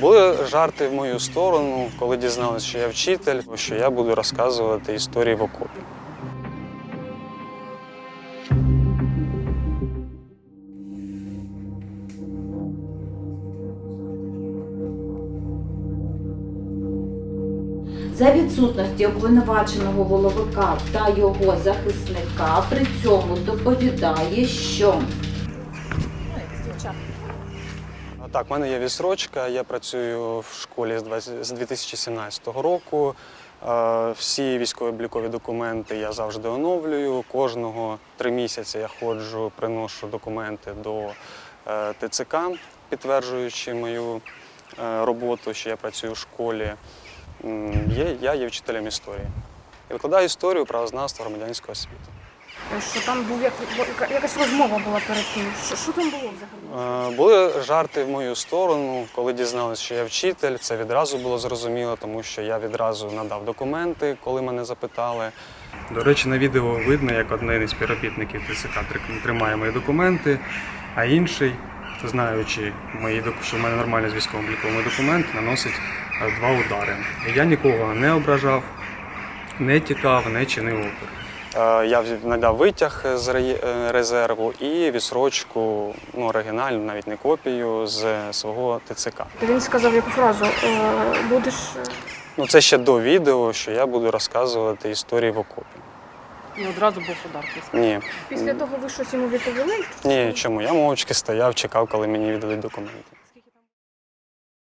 Були жарти в мою сторону, коли дізналися, що я вчитель, що я буду розказувати історії в окопі. За відсутності обвинуваченого воловика та його захисника при цьому доповідає, що Так, в мене є відсрочка, я працюю в школі з 2017 року. Е, Всі військово-облікові документи я завжди оновлюю. Кожного три місяці я ходжу, приношу документи до е, ТЦК, підтверджуючи мою е, роботу, що я працюю в школі. Я є вчителем історії. І викладаю історію, правознавство, громадянську освіту. Що там був як, яка- якась розмова була перед тим. Що, що там було взагалі? Е, Були жарти в мою сторону, коли дізналися, що я вчитель. Це відразу було зрозуміло, тому що я відразу надав документи, коли мене запитали. До речі, на відео видно, як один із співробітників ТСК тримає мої документи, а інший, знаючи мої що в мене нормальні з військовим обліковими документи, наносить е, два удари. Я нікого не ображав, не тікав, не чинив опір. Е, Я надав витяг з е, резерву і відсрочку, ну, оригінальну, навіть не копію з свого ТЦК. Він сказав яку фразу е, будеш. Ну, це ще до відео, що я буду розказувати історії в окопі. І одразу був удар після. Ні. Після того ви щось йому відповіли? Ні, чому? Я мовчки стояв, чекав, коли мені віддадуть документи.